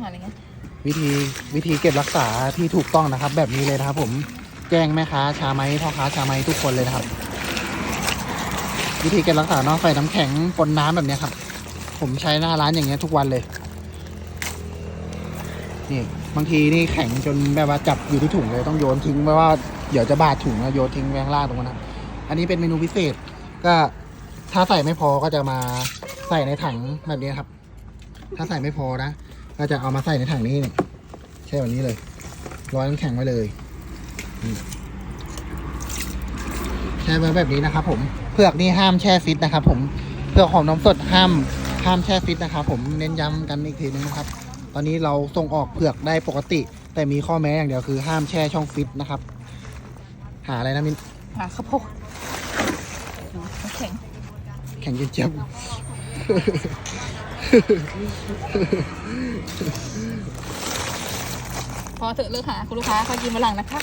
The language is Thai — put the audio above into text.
หาอะไรเงี้ยวิธีวิธีเก็บรักษาที่ถูกต้องนะครับ แบบนี้เลยนะครับ ผมแจ้งแม่ค้าชาไม้พ่อค้าชาไม้ทุกคนเลยนะครับ วิธีเก็บรักษาเนาะใส่น้ำแข็งปนน้ำแบบเนี้ยครับ ผมใช้หน้าร้านอย่างเงี้ยทุกวันเลยนี่บางทีนี่แข็งจนแบบว่าจับอยู่ที่ถุงเลยต้องโยนทิ้งเพราะว่าเดี๋ยวจะบาดถุงแล้วโยนทิ้งไว้ข้างล่างตรงนั้น อันนี้เป็นเมนูพิเศษก็ถ้าใส่ไม่พอก็จะมาใส่ในถังแบบนี้ครับ ถ้าใส่ไม่พอนะ ก็จะเอามาใส่ในถังนี้นี่แช่แบบนี้เลยร้อยน้ำแข็งไว้เลยนี่แช่ไว้แบบนี้นะครับ ผมเผือกนี่ห้ามแช่ฟิตนะครับ ผมเผือกหอมน้ำสดห้ามห้ามแช่ฟิตนะครับ ผมเน้นย้ำกันอีกทีนึงนะครับ ตอนนี้เราส่งออกเผือกได้ปกติ แต่มีข้อแม้อย่างเดียวคือ ห้ามแช่ช่องฟิตนะครับ หาอะไรนะมินหาข้าวโพดดูน้ำแข็งแข่งเจี๊ยบ พอเถอะเลิกหาคุณลูกค้าเขากินมาหลังนะคะ